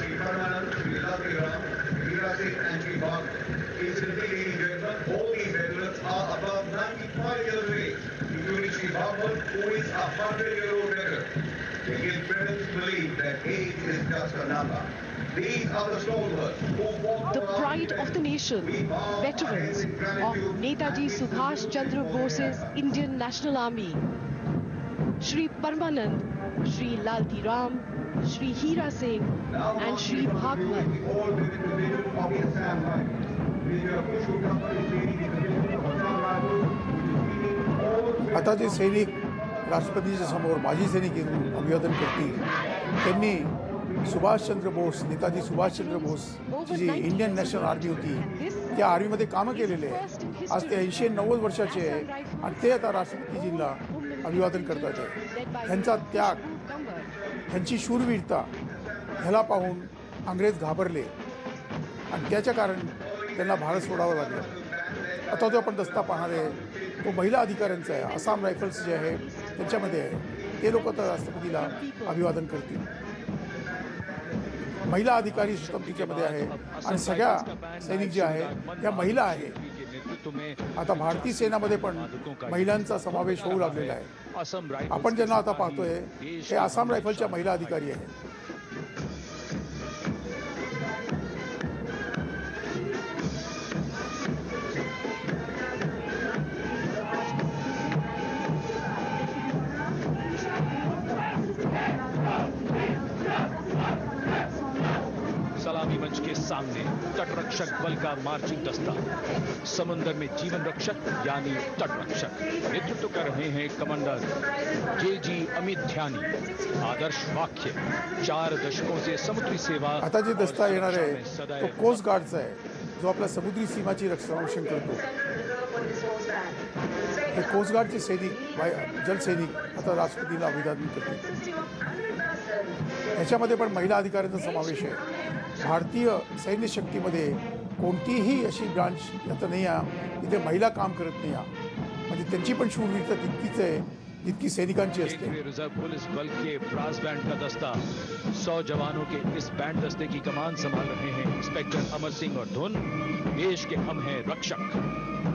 Sri Paramanand, Sri Ram, Veera Singh and all these veterans are above 95 years of age, including Sri Bhagat, who is a 100-year-old veteran. Give believe that age is just a number. The The pride of the nation, veterans of Netaji Subhash Chandra Bose's Indian National Army. Shri Parmanand, Shri Lalti Ram, Shri Hira Singh and Shri Bhagwat. आता जे सैनिक राष्ट्रपतीच्या समोर माजी सैनिक अभिवादन करतील त्यांनी Subhash Chandra Bose Netaji Subhash Chandra Bose ji Indian national army होती त्या आर्मीमध्ये कामं केलेले आहे आज ते ऐंशी नव्वद वर्षाचे आहे आणि ते आता राष्ट्रपतीजींना अभिवादन करतात त्यांचा त्याग त्यांची शूरवीरता ह्याला पाहून अंग्रेज घाबरले. आणि त्याच्या कारण त्यांना भारत सोडावं लागलं. आता जो आपण दस्ता पाहणार आहे तो महिला अधिकाऱ्यांचा आहे. आसाम रायफल्स जे आहे त्यांच्यामध्ये आहे. ते लोक तर राष्ट्रपतीला अभिवादन करतील. महिला अधिकारी सिस्टम तिच्यामध्ये आहे. आणि सगळ्या सैनिक जे आहे त्या महिला आहे. आता भारतीय सेनामध्ये पण महिलांचा समावेश होऊ लागलेला आहे. आपण ज्यांना आता पाहतोय हे आसाम रायफलच्या महिला अधिकारी आहेत. सलामी मंच के सामने तटरक्षक बल का मार्चिंग दस्ता। समुद्र में जीवन रक्षक यानी तटरक्षक। नेतृत्व कर रहे हैं कमांडर जे जी अमित ध्यानी। आदर्श वाक्य चार दशकों से समुद्री सेवा आता जे दस्ता येणार आहे तो कोस्ट गार्डचा आहे जो आपल्या समुद्री सीमाची रक्षण करतो. हे कोस्ट गार्डचे सैनिक वाय जलसैनिक आता राष्ट्रपतीला अभिवादन करतील. ह्याच्यामध्ये पण महिला अधिकाऱ्यांचा समावेश आहे. भारतीय सैन्य शक्ति मधे को ही अभी ब्रांच आता नाही आहे. जिसे महिला काम करत नहीं आहे. म्हणजे त्यांची शूरवीरता जितकी सैनिकांची असते. रिज़र्व पुलिस बल के ब्रास बैंड का दस्ता। सौ जवानों के इस बैंड दस्ते की कमान संभाल रहे हैं। इंस्पेक्टर अमर सिंह और धुन, देश के हम हैं रक्षक।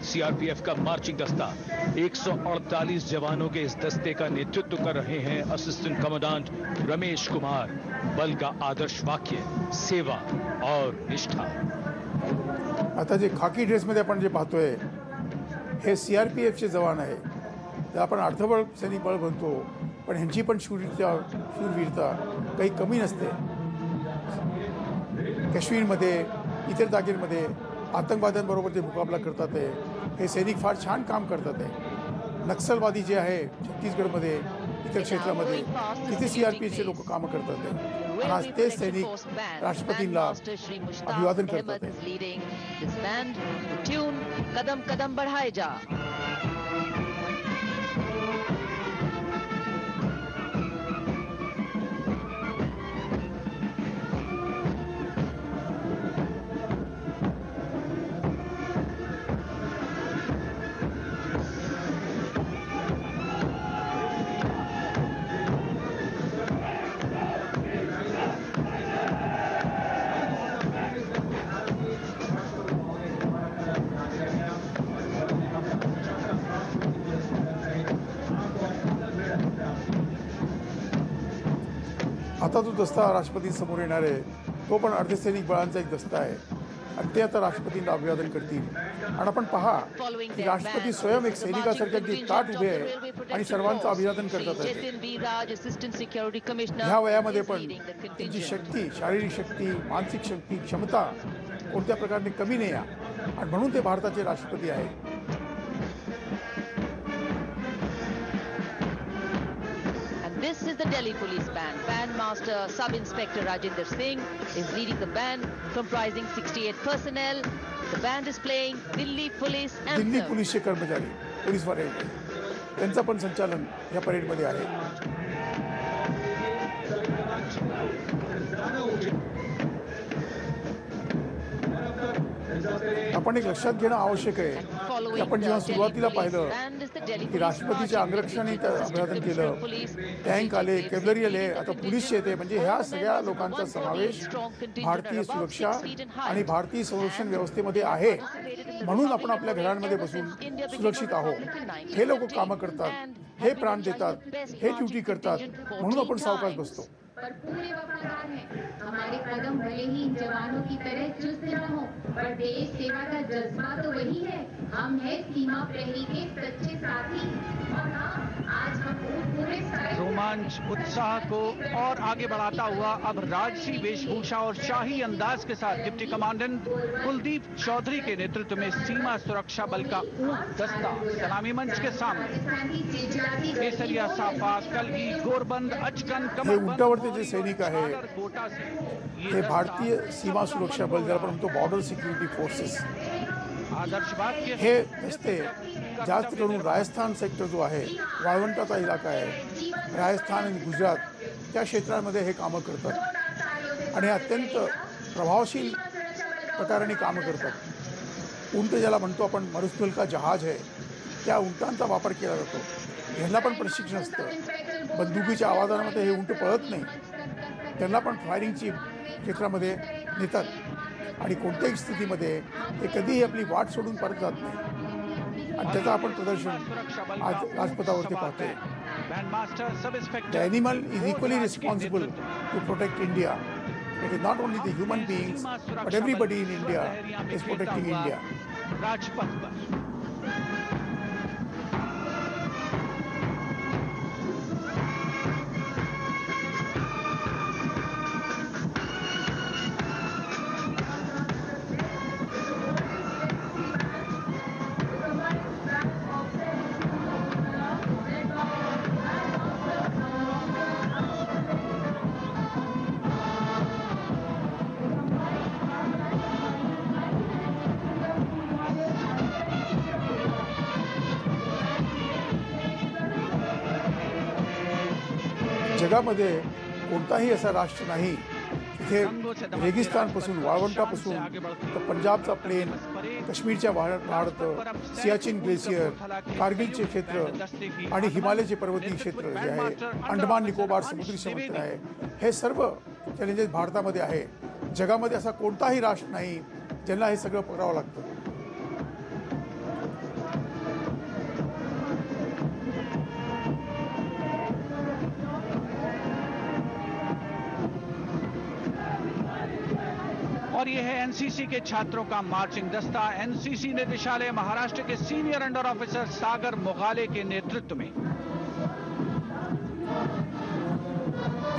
बाद सीआरपीएफ का मार्चिंग दस्ता। 148 जवानों के इस दस्ते का नेतृत्व कर रहे हैं असिस्टेंट कमांडेंट रमेश कुमार। बल का आदर्श वाक्य, सेवा और निष्ठा। आता जे खाकी ड्रेसमध्ये आपण जे पाहतोय, हे सी आर जवान आहे. त्याला आपण अर्धबळ सैनिक बळ म्हणतो, पण ह्यांची पण शूरवीरता शूरवीरता काही कमी नसते. काश्मीरमध्ये, इतर जागेमध्ये आतंकवाद्यांबरोबर जे मुकाबला करतात आहे. हे सैनिक फार छान काम करतात आहे. नक्षलवादी जे आहे, छत्तीसगडमध्ये, इतर क्षेत्रामध्ये, तिथे सी आर पी एफचे लोक कामं करतात आहे. है आज तेच सैनिक राष्ट्रपति अभिवादन करतात कदम कदम बढ़ाए जा आता जो दस्ता राष्ट्रपतींसमोर येणार आहे तो पण अर्धसैनिक बळांचा एक दस्ता आहे. आणि ते आता राष्ट्रपतींना अभिवादन करतील. आणि आपण पहा की राष्ट्रपती स्वयं एक सैनिकासारखे अगदी ताट उभे आहे आणि सर्वांचं अभिवादन करतात ह्या वयामध्ये पण त्यांची शक्ती शारीरिक शक्ती मानसिक शक्ती क्षमता कोणत्या प्रकारे कमी नाही आणि म्हणून ते भारताचे राष्ट्रपती आहेत. The Delhi Police Band. Band Master Sub Inspector Rajinder Singh is leading the band comprising 68 personnel. The band is playing Delhi Police Delhi Anthem. पोलीसचे कर्मचारी पोलीसवाले त्यांचं पण संचालन या परेडमध्ये आहे आपण एक लक्षात घेणं आवश्यक आहे की Following आपण the जेव्हा Delhi सुरुवातीला police पाहिलं band की police राष्ट्रपतीच्या अंगरक्षणी अभिवादन केलं टँक आले DGP, आले आता पोलीस येते म्हणजे ह्या सगळ्या लोकांचा समावेश भारतीय सुरक्षा. आणि भारतीय संरक्षण व्यवस्थेमध्ये आहे म्हणून आपण आपल्या घरांमध्ये बसून सुरक्षित आहोत. हे लोक कामं करतात हे प्राण देतात हे ड्युटी करतात म्हणून आपण सावकाश बसतो. पर पूरे वफादार हैं। हमारे कदम भले ही इन जवानों की तरह चुस्त न हो पर देश सेवा का जज्बा तो हम हैं सीमा प्रहरी के सच्चे साथी। और हाँ आज हम पूरे रोमांच उत्साह को और आगे बढ़ाता हुआ अब राजसी वेशभूषा और शाही अंदाज के साथ डिप्टी कमांडेंट कुलदीप चौधरी के नेतृत्व में सीमा सुरक्षा बल का ऊँट दस्ता सलामी मंच के सामने। केसरिया साफा कलगी गोरबंद अचकन हे कमरबंद उंटावरचे जे सैनिक से ये भारतीय सीमा सुरक्षा बल ज्याला आपण म्हणतो बॉर्डर सिक्योरिटी फोर्सेस हे रस्ते जास्त करून राजस्थान सेक्टर जो आहे वाळवंटाचा इलाका आहे राजस्थान आणि गुजरात त्या क्षेत्रामध्ये हे कामं करतात. आणि अत्यंत प्रभावशील प्रकाराने कामं करतात. उंट ज्याला म्हणतो आपण मरुस्थल का जहाज आहे त्या उंटांचा वापर केला जातो. ह्यांना पण प्रशिक्षण असतं. बंदुकीच्या आवाजामध्ये हे उंट पळत नाही. त्यांना पण फायरिंगची क्षेत्रामध्ये नेतात. आणि कोणत्याही स्थितीमध्ये ते कधीही आपली वाट सोडून परत जात नाही. आणि त्याचं आपण प्रदर्शन आज राजपथावरती पाहतो the animal is equally responsible to protect India it is not only the human beings but everybody in India is protecting India Rajpath जगामध्ये कोणताही असा राष्ट्र नाही तिथे रेगिस्तानपासून वाळवंटापासून तर पंजाबचा प्लेन काश्मीरच्या वाढत सियाचिन ग्लेसियर कारगिलचे क्षेत्र आणि हिमालयाचे पर्वतीय क्षेत्र जे आहे अंडमान निकोबार समुद्री समुद्र आहे हे सर्व चॅलेंजेस भारतामध्ये आहे जगामध्ये असा कोणताही राष्ट्र नाही ज्यांना हे सगळं पकडावं लागतं. और ये है एनसीसी के छात्रों का मार्चिंग दस्ता। एनसीसी निदेशालय महाराष्ट्र के senior under officer Sagar Mogale के नेतृत्व में।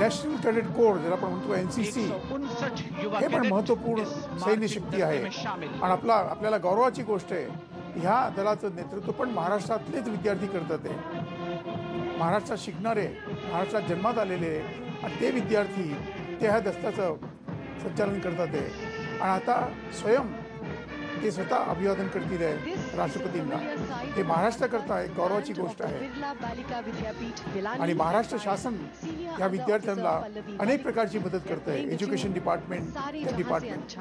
नॅशनल कॅडेट कोड ज्याला आपण म्हणतो एन सी सी हे पण कैडेट सैन्य शक्ती आहे. आणि आपला आपल्याला गौरवाची गोष्ट आहे ह्या दलाचं नेतृत्व पण महाराष्ट्रातलेच विद्यार्थी करतात आहे. महाराष्ट्रात शिकणारे महाराष्ट्रात जन्मात आलेले आणि ते विद्यार्थी ते ह्या दस्त्याचं संचालन करतात आहे. आता स्वयं ते स्वतः अभिवादन करती रहे राष्ट्रपतींना हे महाराष्ट्राकरता एक गौरवाची गोष्ट आहे है। आणि महाराष्ट्र शासन या विद्यार्थ्यांना अनेक प्रकारची मदत करत आहे एज्युकेशन डिपार्टमेंट डिपार्टमेंट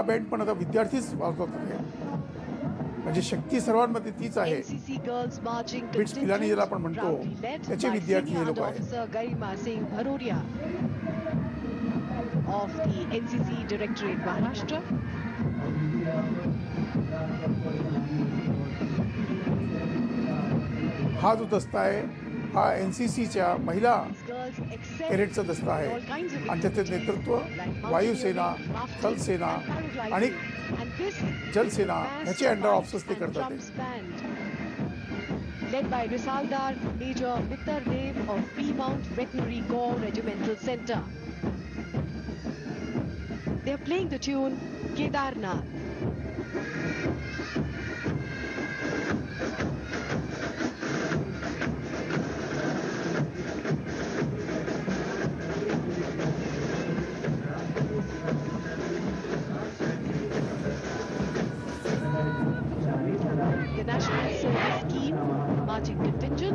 हा बँड पण आता विद्यार्थीच वाजवत आहे. म्हणजे शक्ती सर्वांमध्ये तीच आहे. बिट्स पिलानी ज्याला आपण म्हणतो, त्याचे विद्यार्थी हे लोक आहेत. Of the NCC directorate Maharashtra हा जो दस्ता आहे हा एन सी सीच्या महिला एक्सेल दस्ता आहे आणि त्याचे नेतृत्व वायुसेना थलसेना आणि जलसेना ह्याचे अंडर ऑफिसर्स ते करतात Led by Risaldar Major Mittar Dev of Fremont Veterinary Corps Regimental Center. They are playing the tune Kedarnath.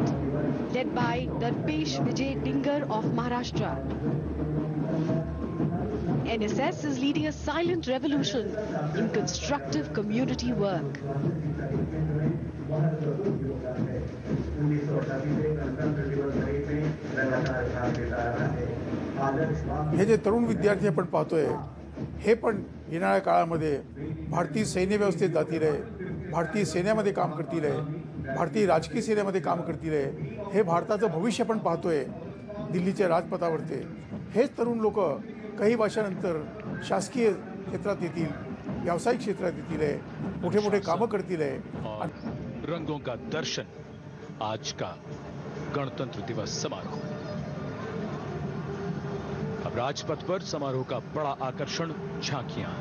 Contingent led by Darpesh Vijay Dingar of Maharashtra. NSS is leading a silent revolution in constructive community work. हे जे तरुण विद्यार्थी आपण पाहतोय हे पण येणाऱ्या काळामध्ये भारतीय सैन्य व्यवस्थेत जातील आहे भारतीय सैन्यामध्ये काम करतील आहे भारतीय राजकीय सेनेमध्ये काम करतील आहे हे भारताचं भविष्य पण पाहतोय दिल्लीच्या राजपथावरती हेच तरुण लोक काही वर्षानंतर शासकीय क्षेत्रात येतील व्यावसायिक क्षेत्रात येतील आहे मोठे मोठे कामं करतील आहे रंगों का दर्शन आज का गणतंत्र दिवस समारोह. अब राजपथ पर समारोह का बड़ा आकर्षण झांकियां।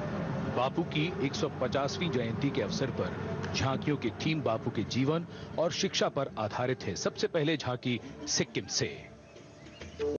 बापू की 150वीं जयंती के अवसर पर झांकियों की थीम बापू के जीवन और शिक्षा पर आधारित है। सबसे पहले झांकी सिक्किम से।